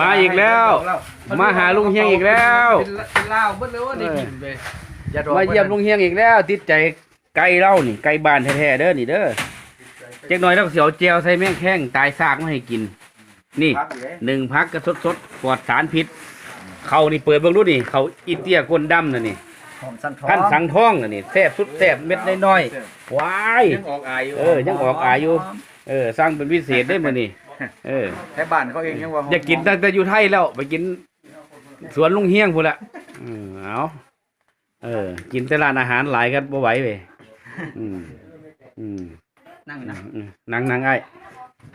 มาอีกแล้ว มาหาลุงเฮียงอีกแล้วเป็นลาวเบิดเลยว่าได้กินไปมาเยี่ยมลุงเฮียงอีกแล้วติดใจไก่เล่านี่ไก่บ้านแท้ๆเด้อนี่เด้อเจ๊กหน่อยต้องเสียวเจียวใส่แม่งแข้งตายซากมาให้กิน นี่พักอยู่เลยหนึ่งพักกระสดสดๆปลอดสารพิษเขานี่เปิดเบิ่งดูนี่เขาอีเตียก้นดำน่ะนี่หอมสันทองพันสังทองน่ะนี่แซ่บสุดแซ่บเม็ดน้อยๆว้ายยังออกอายอยู่เออยังออกอายอยู่เออสร้างเป็นพิเศษได้มื้อนี่ เออแค่บ้านเขาเองยังว่าหมอยากกินตั้งแต่อยู่ไทยแล้ว ไปกิน สวนลุงเฮียงพุ่นละอืมเอาเออ กินแต่ร้านอาหารหลายกันบ่ไหวเว้ยอืมอืมนั่งนะอืมนั่งนั่งไอ้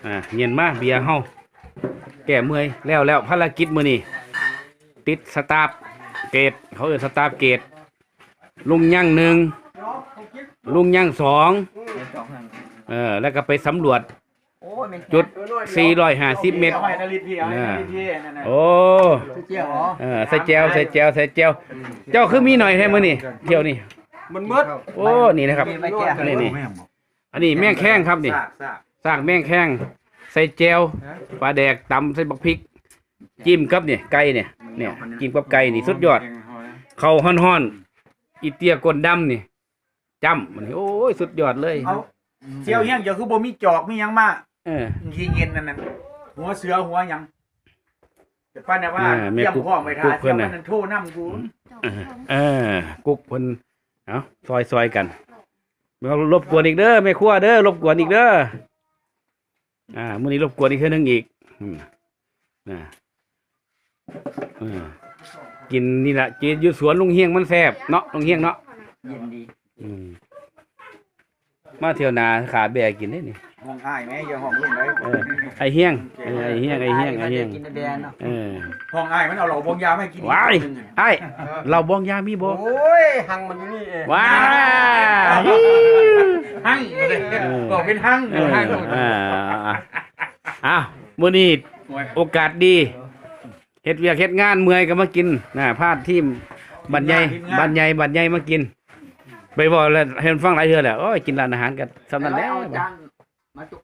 อ่าเย็นมาเบียร์เฮาแก้เมื่อยแล้วแล้วภารกิจมื้อนี้ติดสตาฟเกตเขาเอิ้นสตาฟเกตลุงย่างหนึ่งลุงย่างสองเออแล้วก็ไปสำรวจโอ้ยมัน จุด450เมตรอาให้นาริตพี่เอาให้นาริตพี่นั่นน่ะโอ้เจียวเหรอเออใส่แจวใส่แจวใส่แจวเจ้าคือมีหน่อยแท้มื้อนี่เที่ยวนี่มันมืดโอ้นี่นะครับมีไม่แก้นี่นี่อันนี้แม่งแข้งครับนี่ซากซากสร้างแม่งแข้งใส่แจวปลาแดกตำใส่บักพริก จิ้มครับเนี่ยไก่เนี่ยเนี่ยจิ้มกับไก่นี่สุดยอด เข้าวฮ้อนๆอีเตียกลดำนี่จ้ำมันนี่โอ้ยสุดยอดเลย เอาเจียวเฮี้ยงเดี๋ยวคือบ่มีจอกมีหยังมา เออยีเงินนั่นน่ะหัวเสือหัวหยังแต่ป้าเนี่ยว่าอ่าแม่เยี่ยมกุ๊กพ่อไปทากุ๊กเพิ่เจียวนน่ะ มันโทษน้ำกูเออเออ กุ๊กเพิ่นเอาซอยซอยกันไม่ต้องรบกวนอีกเด้อแม่ครัวเด้อรบกวนอีกเด้ออ่ามื้อนี้รบกวนอีกเทื่อนึงอีกอืมนะเออกินนี่แหละกินอยู่สวนลุงเฮียงมันแซ่บเนาะลุงเฮียงเนาะ เย็นดีอืมมาเที่ยวนาขาแบกกินได้นี่ ห้องอ้ายแม่อย่าห้องลุงเลยเออไอเฮียงเออไอเฮียงไอเฮียงไอเฮียงกินแดนเนาะเออห้องอ้ายมันเอาเหล่าบงยาไม่กินว้ายไอเราบองยามีบ่โอ้ยหังมันอยู่นี่เองว้าหั่งเลยเออบอกเป็นหั่งเออหั่งอ่าอ่าอ้าวมื้อนี้โอกาสดีเฮ็ดเวียกเฮ็ดงานเมื่อยก็มากินนะพาดทีมบัดใหญ่บัดใหญ่บัดใหญ่มากินไปบอกแล้วเห็นฟังหลายเทื่อแล้วโอ้ยกินร้านอาหารกันสำนั้นแล้ว จานมาจุก